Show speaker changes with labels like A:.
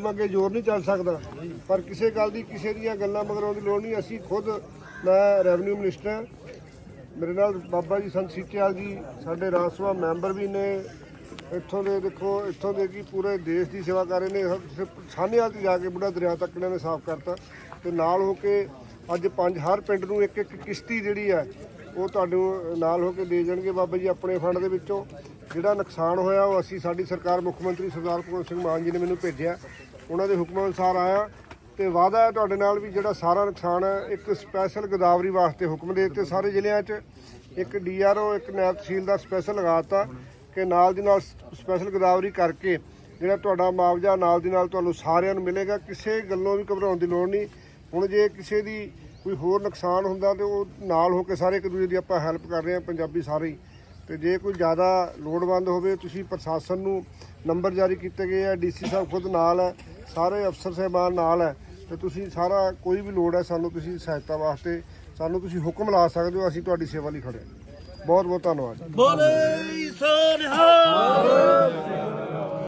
A: ਅੱਗੇ ਜ਼ੋਰ ਨਹੀਂ ਚੱਲ ਸਕਦਾ। ਪਰ ਕਿਸੇ ਗੱਲ ਦੀ, ਕਿਸੇ ਦੀਆਂ ਗੱਲਾਂ ਮਗਰੋਂ ਦੀ ਲੋੜ ਨਹੀਂ। ਅਸੀਂ ਖੁਦ ਮੈਂ ਰੈਵਨਿਊ ਮਿਨਿਸਟਰ ਹਾਂ। ਮੇਰੇ ਨਾਲ ਬਾਬਾ ਜੀ ਸੰਤ ਸੀਚੇਵਾਲ ਜੀ, ਸਾਡੇ ਰਾਜ ਸਭਾ ਮੈਂਬਰ ਵੀ ਨੇ। ਇੱਥੋਂ ਦੇ ਦੇਖੋ, ਇੱਥੋਂ ਦੇ ਕੀ ਪੂਰੇ ਦੇਸ਼ ਦੀ ਸੇਵਾ ਕਰ ਰਹੇ ਨੇ। ਸਿਰਫ ਸਾਹਨੇਵਾਲ ਤੇ ਜਾ ਕੇ ਬੁੱਢਾ ਦਰਿਆ ਤੱਕ ਇਹਨਾਂ ਨੇ ਸਾਫ਼ ਕਰਤਾ। ਤੇ ਨਾਲ ਹੋ ਕੇ ਅੱਜ ਪੰਜ, ਹਰ ਪਿੰਡ ਨੂੰ ਇੱਕ ਇੱਕ ਕਿਸ਼ਤੀ ਜਿਹੜੀ ਹੈ ਉਹ ਤੁਹਾਨੂੰ ਨਾਲ ਹੋ ਕੇ ਦੇ ਜਾਣਗੇ ਬਾਬਾ ਜੀ ਆਪਣੇ ਫੰਡ ਦੇ ਵਿੱਚੋਂ। ਜਿਹੜਾ ਨੁਕਸਾਨ ਹੋਇਆ ਉਹ ਅਸੀਂ ਸਾਡੀ ਸਰਕਾਰ ਮੁੱਖ ਮੰਤਰੀ ਸਰਦਾਰ ਭਗਵੰਤ ਸਿੰਘ ਮਾਨ ਜੀ ਨੇ ਮੈਨੂੰ ਭੇਜਿਆ। ਉਹਨਾਂ ਦੇ ਹੁਕਮ ਅਨੁਸਾਰ ਆਇਆ ਤੇ ਵਾਅਦਾ ਹੈ ਤੁਹਾਡੇ ਨਾਲ ਵੀ ਜਿਹੜਾ ਸਾਰਾ ਨੁਕਸਾਨ ਹੈ, ਇੱਕ ਸਪੈਸ਼ਲ ਗਦਾਵਰੀ ਵਾਸਤੇ ਹੁਕਮ ਦੇ ਦਿੱਤੇ ਸਾਰੇ ਜ਼ਿਲ੍ਹਿਆਂ 'ਚ। ਇੱਕ ਡੀਆਰਓ ਇੱਕ ਨਾਇਬ ਤਹਿਸੀਲਦਾਰ ਸਪੈਸ਼ਲ ਲਗਾਤਾ ਕਿ ਨਾਲ ਦੀ ਨਾਲ ਸਪੈਸ਼ਲ ਗਦਾਵਰੀ ਕਰਕੇ ਜਿਹੜਾ ਤੁਹਾਡਾ ਮੁਆਵਜ਼ਾ ਨਾਲ ਦੀ ਨਾਲ ਤੁਹਾਨੂੰ ਸਾਰਿਆਂ ਨੂੰ ਮਿਲੇਗਾ। ਕਿਸੇ ਗੱਲੋਂ ਵੀ ਘਬਰਾਉਣ ਦੀ ਲੋੜ ਨਹੀਂ। ਹੁਣ ਜੇ ਕਿਸੇ ਦੀ ਕੋਈ ਹੋਰ ਨੁਕਸਾਨ ਹੁੰਦਾ ਤੇ ਉਹ ਨਾਲ ਹੋ ਕੇ ਸਾਰੇ ਇੱਕ ਦੂਜੇ ਦੀ ਆਪਾਂ ਹੈਲਪ ਕਰ ਰਹੇ ਹਾਂ, ਪੰਜਾਬੀ ਸਾਰੇ ਹੀ। ਤੇ ਜੇ ਕੋਈ ਜ਼ਿਆਦਾ ਲੋੜਵੰਦ ਹੋਵੇ, ਤੁਸੀਂ ਪ੍ਰਸ਼ਾਸਨ ਨੂੰ ਨੰਬਰ ਜਾਰੀ ਕੀਤੇ ਗਏ ਆ ਡੀਸੀ ਸਾਹਿਬ ਖੁਦ ਨਾਲ ਹੈ, ਸਾਰੇ ਅਫਸਰ ਸਾਹਿਬਾਨ ਨਾਲ ਹੈ, ਤੇ ਤੁਸੀਂ ਸਾਰਾ ਕੋਈ ਵੀ ਲੋੜ ਹੈ, ਸਾਨੂੰ ਤੁਸੀਂ ਸਹਾਇਤਾ ਵਾਸਤੇ, ਸਾਨੂੰ ਤੁਸੀਂ ਹੁਕਮ ਲਾ ਸਕਦੇ ਹੋ, ਅਸੀਂ ਤੁਹਾਡੀ ਸੇਵਾ ਲਈ ਖੜੇ ਹਾਂ। ਬਹੁਤ ਬਹੁਤ ਧੰਨਵਾਦ।
B: ਬੋਲੇ ਸੋਨਿਹਾਲ